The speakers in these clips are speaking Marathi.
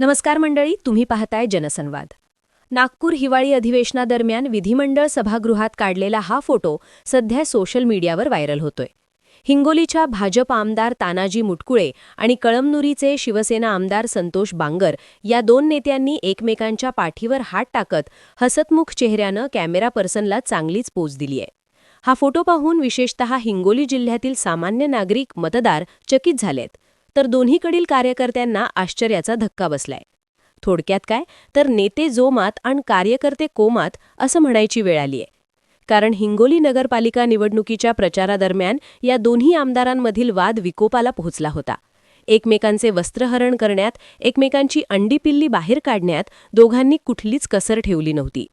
नमस्कार मंडळी तुम्ही पाहताय जनसंवाद. नागपूर हिवाळी अधिवेशनादरम्यान विधिमंडळ सभागृहात काढलेला हा फोटो सध्या सोशल मीडियावर व्हायरल होतोय. हिंगोलीच्या भाजप आमदार तानाजी मुटकुळे आणि कळमनुरीचे शिवसेना आमदार संतोष बांगर या दोन नेत्यांनी एकमेकांच्या पाठीवर हात टाकत हसतमुख चेहऱ्यानं कॅमेरा पर्सनला चांगलीच पोच दिली आहे हा फोटो पाहून विशेषतः हिंगोली जिल्ह्यातील सामान्य नागरिक मतदार चकित झालेत. तर दोन्हीकडील कार्यकर्त्यांना आश्चर्याचा धक्का बसलाय. थोडक्यात काय? तर नेते जोमात आणि कार्यकर्ते कोमात असं म्हणायची वेळ आलीय. कारण हिंगोली नगरपालिका निवडणुकीच्या प्रचारादरम्यान या दोन्ही आमदारांमधील वाद विकोपाला पोहोचला होता. एकमेकांचे वस्त्रहरण करण्यात एकमेकांची अंडीपिल्ली बाहेर काढण्यात दोघांनी कुठलीच कसर ठेवली नव्हती.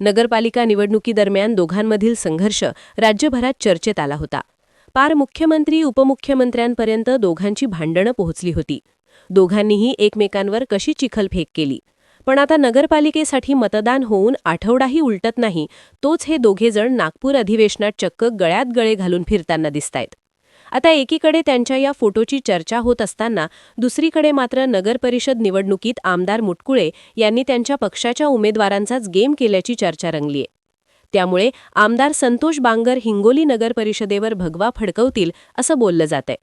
नगरपालिका निवडणुकीदरम्यान दोघांमधील संघर्ष राज्यभरात चर्चेत आला होता. पार मुख्यमंत्री उपमुख्यमंत्र्यांपर्यंत दोघांची भांडणं पोहोचली होती. दोघांनीही एकमेकांवर कशी चिखलफेक केली? पण आता नगरपालिकेसाठी मतदान होऊन आठवडाही उलटत नाही तोच हे दोघेजण नागपूर अधिवेशनात चक्क गळ्यात गळे घालून फिरताना दिसतायत. आता एकीकडे त्यांच्या या फोटोची चर्चा होत असताना दुसरीकडे मात्र नगरपरिषद निवडणुकीत आमदार मुटकुळे यांनी त्यांच्या पक्षाच्या उमेदवारांचाच गेम केल्याची चर्चा रंगलीय. त्यामुळे आमदार संतोष बांगर हिंगोली नगर परिषदेवर भगवा फडकवतील असं बोललं जातंय.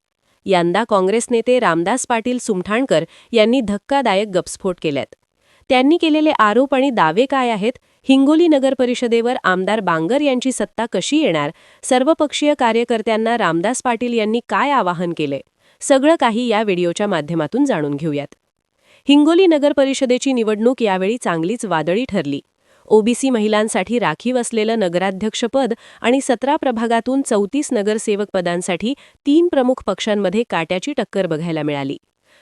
यंदा काँग्रेस नेते रामदास पाटील सुमठाणकर यांनी धक्कादायक गपस्फोट केल्यात. त्यांनी केलेले आरोप आणि दावे काय आहेत? हिंगोली नगर परिषदेवर आमदार बांगर यांची सत्ता कशी येणार? सर्वपक्षीय कार्यकर्त्यांना रामदास पाटील यांनी काय आवाहन केले सगळं काही या व्हिडिओच्या माध्यमातून जाणून घेऊयात. हिंगोली नगर परिषदेची निवडणूक यावेळी चांगलीच वादळी ठरली. ओबीसी महिलांसाठी राखीव असलेलं नगराध्यक्षपद आणि सतरा प्रभागातून चौतीस नगरसेवक पदांसाठी तीन प्रमुख पक्षांमध्ये काट्याची टक्कर बघायला मिळाली.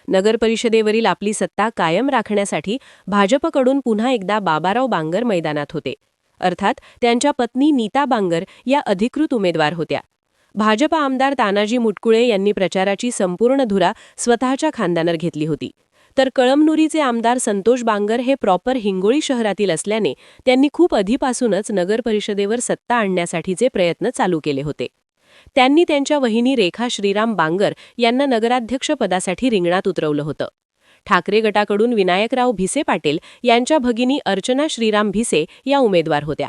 नगरपरिषदेवरील आपली सत्ता कायम राखण्यासाठी भाजपकडून पुन्हा एकदा बाबाराव बांगर मैदानात होते. अर्थात त्यांच्या पत्नी नीता बांगर या अधिकृत उमेदवार होत्या. भाजप आमदार तानाजी मुटकुळे यांनी प्रचाराची संपूर्ण धुरा स्वतःच्या खांद्यावर घेतली होती. तर कळमनुरीचे आमदार संतोष बांगर हे प्रॉपर हिंगोळी शहरातील असल्याने त्यांनी खूप आधीपासूनच नगर परिषदेवर सत्ता आणण्यासाठीचे प्रयत्न चालू केले होते. त्यांनी त्यांच्या वहिनी रेखा श्रीराम बांगर यांना नगराध्यक्षपदासाठी रिंगणात उतरवलं होतं. ठाकरे गटाकडून विनायकराव भिसे पाटील यांच्या भगिनी अर्चना श्रीराम भिसे या उमेदवार होत्या.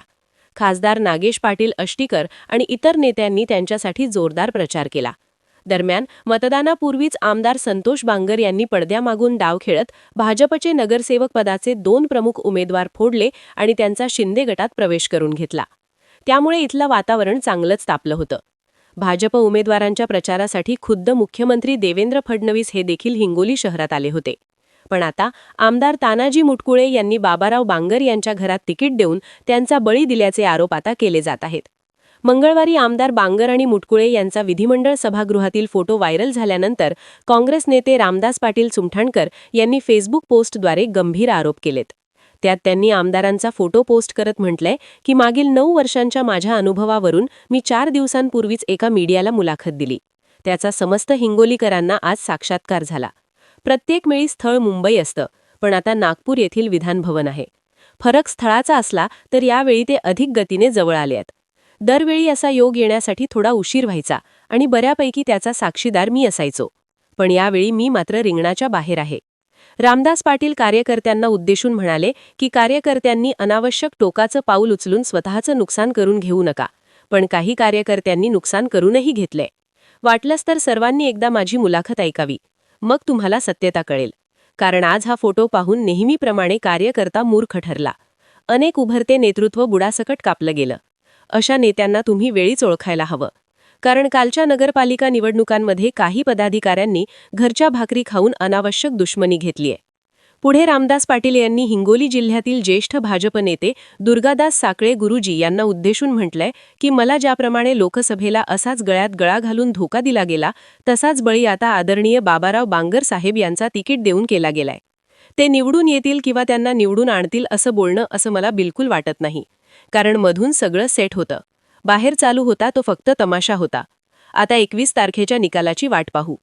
खासदार नागेश पाटील अष्टीकर आणि इतर नेत्यांनी त्यांच्यासाठी जोरदार प्रचार केला. दरम्यान मतदानापूर्वीच आमदार संतोष बांगर यांनी पडद्यामागून डाव खेळत भाजपचे नगरसेवक पदाचे दोन प्रमुख उमेदवार फोडले आणि त्यांचा शिंदे गटात प्रवेश करून घेतला. त्यामुळे इथलं वातावरण चांगलंच तापलं होतं. भाजप उमेदवारांच्या प्रचारासाठी खुद्द मुख्यमंत्री देवेंद्र फडणवीस हे देखील हिंगोली शहरात आले होते. पण आता आमदार तानाजी मुटकुळे यांनी बाबाराव बांगर यांच्या घरात तिकीट देऊन त्यांचा बळी दिल्याचे आरोप आता केले जात आहेत. मंगळवारी आमदार बांगर आणि मुटकुळे यांचा विधिमंडळ सभागृहातील फोटो व्हायरल झाल्यानंतर काँग्रेस नेते रामदास पाटील सुमठाणकर यांनी फेसबुक पोस्टद्वारे गंभीर आरोप केलेत. त्यात त्यांनी आमदारांचा फोटो पोस्ट करत म्हटलंय की मागील नऊ वर्षांच्या माझ्या अनुभवावरून मी चार दिवसांपूर्वीच एका मीडियाला मुलाखत दिली. त्याचा समस्त हिंगोलीकरांना आज साक्षात्कार झाला. प्रत्येक वेळी स्थळ मुंबई असतं पण आता नागपूर येथील विधानभवन आहे. फरक स्थळाचा असला तर यावेळी ते अधिक गतीने जवळ आले आहेत दरवेळी असा योग येण्यासाठी थोडा उशीर व्हायचा आणि बऱ्यापैकी त्याचा साक्षीदार मी असायचो. पण यावेळी मी मात्र रिंगणाच्या बाहेर आहे. रामदास पाटील कार्यकर्त्यांना उद्देशून म्हणाले की कार्यकर्त्यांनी अनावश्यक टोकाचं पाऊल उचलून स्वतःचं नुकसान करून घेऊ नका पण काही कार्यकर्त्यांनी नुकसान करूनही घेतलंय वाटलंच तर सर्वांनी एकदा माझी मुलाखत ऐकावी. मग तुम्हाला सत्यता कळेल. कारण आज हा फोटो पाहून नेहमीप्रमाणे कार्यकर्ता मूर्ख ठरला. अनेक उभरते नेतृत्व बुडासकट कापलं गेलं. अशा नेत्यांना तुम्ही वेळीच ओळखायला हवं. कारण कालच्या नगरपालिका निवडणुकांमध्ये काही पदाधिकाऱ्यांनी घरच्या भाकरी खाऊन अनावश्यक दुश्मनी घेतलीय. पुढे रामदास पाटील यांनी हिंगोली जिल्ह्यातील ज्येष्ठ भाजप नेते दुर्गादास साकळे गुरुजी यांना उद्देशून म्हटलंय की मला ज्याप्रमाणे लोकसभेला असाच गळ्यात गळा घालून धोका दिला गेला तसाच बळी आता आदरणीय बाबाराव बांगर साहेब यांचा तिकीट देऊन केला गेलाय. ते निवडून येतील किंवा त्यांना निवडून आणतील असं बोलणं असं मला बिलकुल वाटत नाही. कारण मधून सगळं सेट होतं. बाहेर चालू होता तो फक्त तमाशा होता. आता एकवीस तारखेच्या निकालाची वाट पाहू.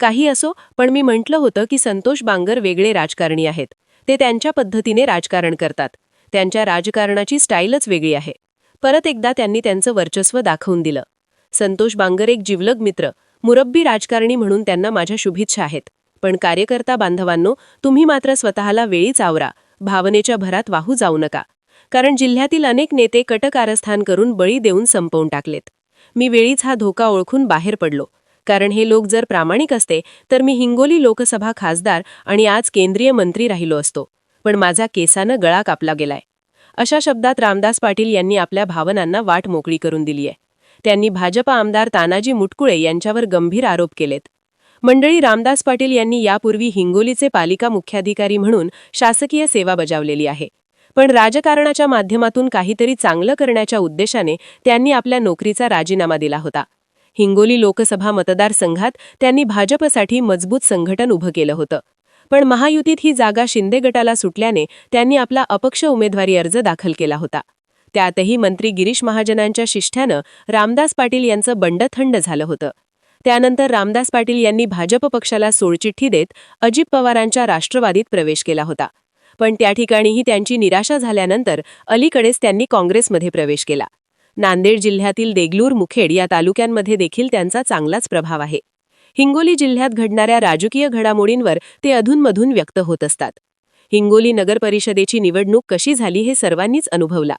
काही असो पण मी म्हटलं होतं की संतोष बांगर वेगळे राजकारणी आहेत. ते त्यांच्या पद्धतीने राजकारण करतात. त्यांच्या राजकारणाची स्टाईलच वेगळी आहे. परत एकदा त्यांनी त्यांचं वर्चस्व दाखवून दिलं. संतोष बांगर एक जिवलग मित्र मुरब्बी राजकारणी म्हणून त्यांना माझ्या शुभेच्छा आहेत. पण कार्यकर्ता बांधवांनो तुम्ही मात्र स्वतःला वेळीच आवरा. भावनेच्या भरात वाहू जाऊ नका. कारण जिल्ह्यातील अनेक नेते कटकारस्थान करून बळी देऊन संपवून टाकलेत. मी वेळीच हा धोका ओळखून बाहेर पडलो. कारण हे लोक जर प्रामाणिक असते तर मी हिंगोली लोकसभा खासदार आणि आज केंद्रीय मंत्री राहिलो असतो. पण माझा केसानं गळा कापला गेलाय. अशा शब्दात रामदास पाटील यांनी आपल्या भावनांना वाट मोकळी करून दिली आहे त्यांनी भाजप आमदार तानाजी मुटकुळे यांच्यावर गंभीर आरोप केलेत. मंडळी रामदास पाटील यांनी यापूर्वी हिंगोलीचे पालिका मुख्याधिकारी म्हणून शासकीय सेवा बजावलेली आहे. पण राजकारणाच्या माध्यमातून काहीतरी चांगलं करण्याच्या उद्देशाने त्यांनी आपल्या नोकरीचा राजीनामा दिला होता. हिंगोली लोकसभा मतदारसंघात त्यांनी भाजपसाठी मजबूत संघटन उभं केलं होतं. पण महायुतीत ही जागा शिंदे गटाला सुटल्याने त्यांनी आपला अपक्ष उमेदवारी अर्ज दाखल केला होता. त्यातही मंत्री गिरीश महाजनांच्या शिष्ठ्यानं रामदास पाटील यांचं बंड थंड झालं होतं. त्यानंतर रामदास पाटील यांनी भाजप पक्षाला सोडचिठ्ठी देत अजित पवारांच्या राष्ट्रवादीत प्रवेश केला होता. पण त्या ठिकाणीही त्यांची निराशा झाल्यानंतर अलीकडेच त्यांनी काँग्रेसमध्ये प्रवेश केला. नांदेड जिल्ह्यातील देगलूर मुखेड या तालुक्यांमध्ये देखील त्यांचा चांगलाच प्रभाव आहे. हिंगोली जिल्ह्यात घडणाऱ्या राजकीय घडामोडींवर ते अधूनमधून व्यक्त होत असतात. हिंगोली नगर परिषदेची निवडणूक कशी झाली हे सर्वांनीच अनुभवला.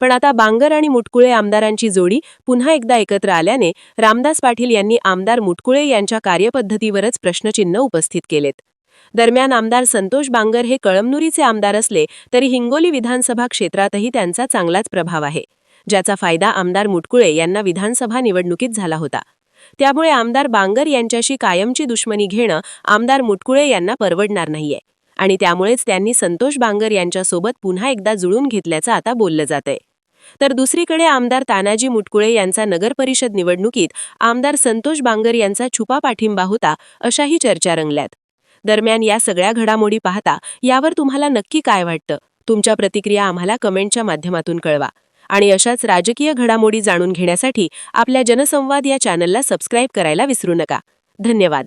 पण आता बांगर आणि मुटकुळे आमदारांची जोडी पुन्हा एकदा एकत्र आल्याने रामदास पाटील यांनी आमदार मुटकुळे यांच्या कार्यपद्धतीवरच प्रश्नचिन्ह उपस्थित केलेत. दरम्यान आमदार संतोष बांगर हे कळमनुरीचे आमदार असले तरी हिंगोली विधानसभा क्षेत्रातही त्यांचा चांगलाच प्रभाव आहे ज्याचा फायदा आमदार मुटकुळे यांना विधानसभा निवडणुकीत झाला होता. त्यामुळे आमदार बांगर यांच्याशी कायमची दुश्मनी घेणं आमदार मुटकुळे यांना परवडणार नाहीये आणि त्यामुळेच त्यांनी संतोष बांगर यांच्यासोबत पुन्हा एकदा जुळून घेतल्याचं आता बोललं जातंय. तर दुसरीकडे आमदार तानाजी मुटकुळे यांचा नगरपरिषद निवडणुकीत आमदार संतोष बांगर यांचा छुपा पाठिंबा होता अशाही चर्चा रंगल्यात. दरम्यान या सगळ्या घडामोडी पाहता यावर तुम्हाला नक्की काय वाटतं? तुमच्या प्रतिक्रिया आम्हाला कमेंटच्या माध्यमातून कळवा. आणि अशाच राजकीय घडामोडी जाणून घेण्यासाठी आपल्या जनसंवाद या चॅनलला सबस्क्राईब करायला विसरू नका. धन्यवाद.